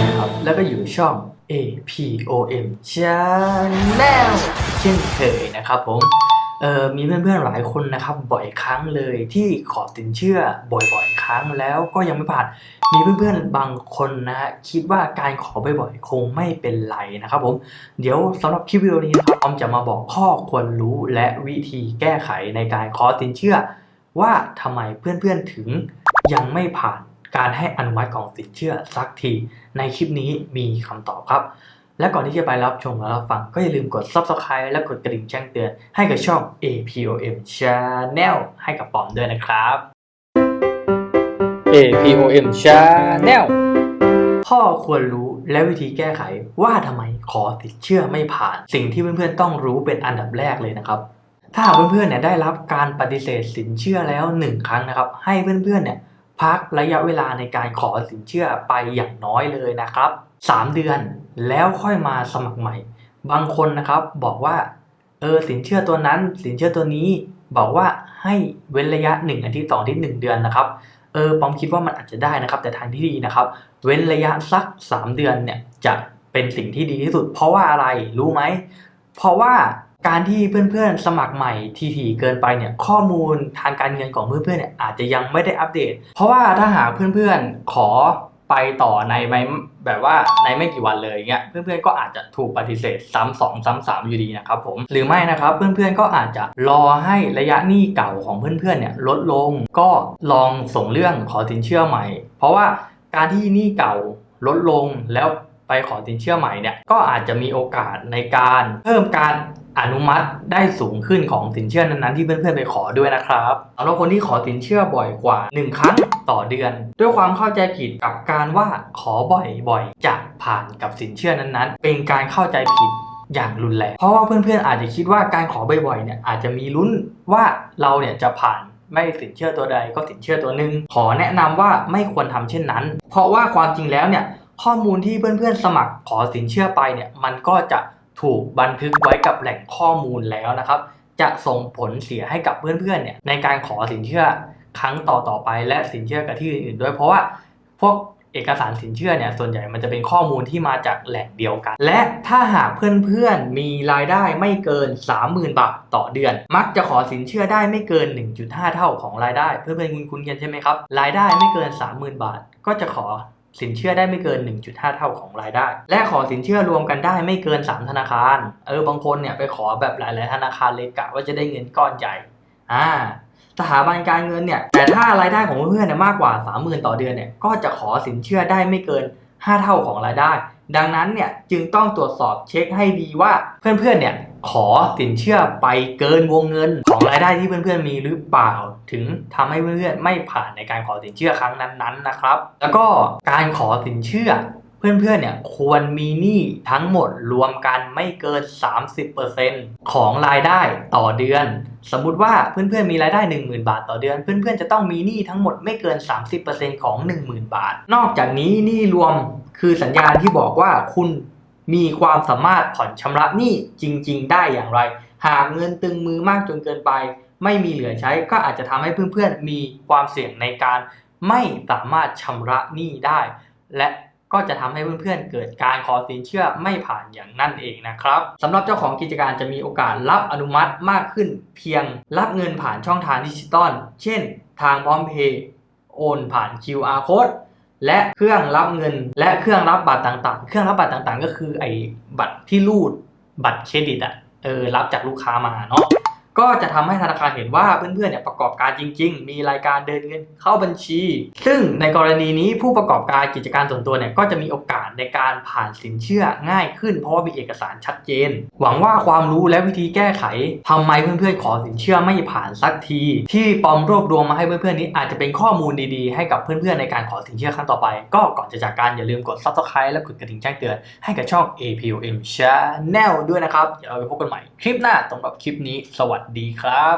นะครับ แล้วก็อยู่ช่อง APOM Channel เช่นเคยนะครับผมเออมีเพื่อนๆหลายคนนะครับบ่อยครั้งเลยที่ขอสินเชื่อบ่อยๆ ครั้งแล้วก็ยังไม่ผ่านมีเพื่อนๆบางคนนะฮะคิดว่าการขอบ่อยๆ คงไม่เป็นไรนะครับผมเดี๋ยวสำหรับคลิปวิดีโอนี้นะครับออมจะมาบอกข้อควรรู้และวิธีแก้ไขในการขอสินเชื่อ ว่าทำไมเพื่อนๆถึงยังไม่ผ่าน การให้อนุมัติของสินเชื่อสักที ในคลิปนี้มีคำตอบครับ และก่อนที่จะไปรับชมและรับฟังก็อย่าลืมกด subscribe และกดกระดิ่งแจ้งเตือนให้กับช่อง APOM Channel ให้กับปอมด้วยนะครับ APOM Channel ข้อควรรู้และวิธีแก้ไขว่าทำไมขอสินเชื่อไม่ผ่าน สิ่งที่เพื่อนๆต้องรู้เป็นอันดับแรกเลยนะครับ ถ้าหากเพื่อนๆเนี่ยได้รับการปฏิเสธสินเชื่อแล้ว 1 ครั้งนะครับ ให้เพื่อนๆเนี่ย พักระยะเวลาในการขอสินเชื่อไปอย่างน้อยเลยนะครับ 3 เดือนแล้วค่อยมาสมัครใหม่ บางคนนะครับบอกว่าเออสินเชื่อตัวนั้น สินเชื่อตัวนี้บอกว่าให้เว้นระยะ 1 อาทิตย์2อาทิตย์1เดือนนะครับเออปอมคิดว่ามันอาจจะได้นะครับ แต่ทางที่ดีนะครับ เว้นระยะสัก 3 เดือนเนี่ยจะเป็นสิ่งที่ดีที่สุด เพราะว่าอะไรรู้ไหมเพราะว่า การที่เพื่อนๆ สมัครใหม่ทีๆเกินไปเนี่ยข้อมูลทางการเงินของเพื่อนๆเนี่ยอาจจะยังไม่ได้อัปเดต เพราะว่าถ้าหากเพื่อนๆ ขอไปต่อในไม่แบบว่าในไม่กี่วันเลยเงี้ยเพื่อนๆก็อาจจะถูกปฏิเสธซ้ำสองซ้ำสามอยู่ดีนะครับผมหรือไม่นะครับเพื่อนๆก็อาจจะรอให้ระยะหนี้เก่าของเพื่อนๆเนี่ยลดลงก็ลองส่งเรื่องขอสินเชื่อใหม่ เพราะว่าการที่หนี้เก่าลดลงแล้ว ไปขอสินเชื่อใหม่เนี่ยก็อาจจะมีโอกาสในการเพิ่มการอนุมัติได้สูงขึ้นของสินเชื่อนั้นๆที่เพื่อนๆไปขอด้วยนะครับสำหรับคนที่ขอสินเชื่อบ่อยกว่า 1 ครั้งต่อเดือน ด้วยความเข้าใจผิดกับการว่าขอบ่อยๆจะผ่านกับสินเชื่อนั้นๆ เป็นการเข้าใจผิดอย่างรุนแรงเพราะว่าเพื่อนๆอาจจะคิดว่าการขอบ่อยๆเนี่ยอาจจะมีลุ้นว่าเราเนี่ยจะผ่านไม่สินเชื่อตัวใดก็สินเชื่อตัวหนึ่งขอแนะนำว่าไม่ควรทำเช่นนั้น เพราะว่าความจริงแล้วเนี่ย ข้อมูลที่เพื่อนๆสมัครขอสินเชื่อไปเนี่ยมันก็จะถูกบันทึกไว้กับแหล่งข้อมูลแล้วนะครับ จะส่งผลเสียให้กับเพื่อนๆเนี่ยในการขอสินเชื่อครั้งต่อๆไป และสินเชื่อกับที่อื่นๆด้วยเพราะว่าพวกเอกสารสินเชื่อเนี่ยส่วนใหญ่มันจะเป็นข้อมูลที่มาจากแหล่งเดียวกัน และถ้าหากเพื่อนๆมีรายได้ไม่เกิน 30,000 บาทต่อเดือน มักจะขอสินเชื่อได้ไม่เกิน 1.5 เท่าของรายได้ เพื่อนๆคุ้นๆกันใช่ไหมครับรายได้ไม่เกิน 30,000 บาท ก็จะขอ สินเชื่อได้ไม่เกิน 1.5 เท่าของรายได้ และขอสินเชื่อรวมกันได้ไม่เกิน 3 ธนาคาร เออบางคนเนี่ยไปขอแบบหลาย ๆ ธนาคารเลยกะว่าจะได้เงินก้อนใหญ่ อ่าสถาบันการเงินเนี่ย แต่ถ้ารายได้ของเพื่อนๆเนี่ยมากกว่า 30,000 ต่อเดือนเนี่ย ก็จะขอสินเชื่อได้ไม่เกิน 5 เท่าของรายได้ ดังนั้นเนี่ยจึงต้องตรวจสอบเช็คให้ดีว่าเพื่อนๆเนี่ย ขอสินเชื่อไปเกินวงเงิน ของรายได้ที่เพื่อนๆมีหรือเปล่า ถึงทำให้เพื่อนๆไม่ผ่านในการขอสินเชื่อครั้งนั้นๆนะครับ แล้วก็การขอสินเชื่อเพื่อนๆเนี่ยควรมีหนี้ทั้งหมดรวมกันไม่เกิน 30%ของรายได้ต่อเดือน สมมุติว่าเพื่อนๆมีรายได้ 10,000 บาทต่อเดือน เพื่อนๆจะต้องมีหนี้ทั้งหมดไม่เกิน 30%ของ 10,000 บาท นอกจากนี้หนี้รวมคือสัญญาณที่บอกว่าคุณ มีความสามารถผ่อนชำระหนี้จริง ๆ ได้อย่างไร หากเงินตึงมือมากจนเกินไป ไม่มีเหลือใช้ก็อาจจะทำให้เพื่อนๆ มีความเสี่ยงในการไม่สามารถชำระหนี้ได้ และก็จะทำให้เพื่อนๆ เกิดการขอสินเชื่อไม่ผ่านอย่างนั่นเองนะครับสำหรับเจ้าของกิจการจะมีโอกาสรับอนุมัติมากขึ้น เพียงรับเงินผ่านช่องทางดิจิตอล เช่น ทางพร้อมเพย์โอนผ่าน QR code และเครื่องรับเงินและเครื่องรับบัตรต่างๆ เครื่องรับบัตรต่างๆ ก็คือไอ้บัตรที่รูดบัตรเครดิตอะเออรับจากลูกค้ามาเนาะ ก็จะทำให้ธนาคารเห็นว่าเพื่อนๆเนี่ยประกอบการจริง ๆ มีรายการเดินเงินเข้าบัญชี ซึ่งในกรณีนี้ผู้ประกอบการกิจการส่วนตัวเนี่ยก็จะมีโอกาสในการผ่านสินเชื่อง่ายขึ้น เพราะว่ามีเอกสารชัดเจน หวังว่าความรู้และวิธีแก้ไขทำไมเพื่อนๆขอสินเชื่อไม่ผ่านสักที ที่ปอมรวบรวมมาให้เพื่อนๆนี้อาจจะเป็นข้อมูลดีๆ ให้กับเพื่อนๆในการขอสินเชื่อครั้งต่อไป ก็ก่อนจะจากการอย่าลืมกด subscribe และกดกระดิ่งแจ้งเตือนให้กับช่อง APOM Channel ด้วยนะครับเดี๋ยวเราไปพบกันใหม่คลิปหน้าสำหรับคลิปนี้สวัสดีดีครับ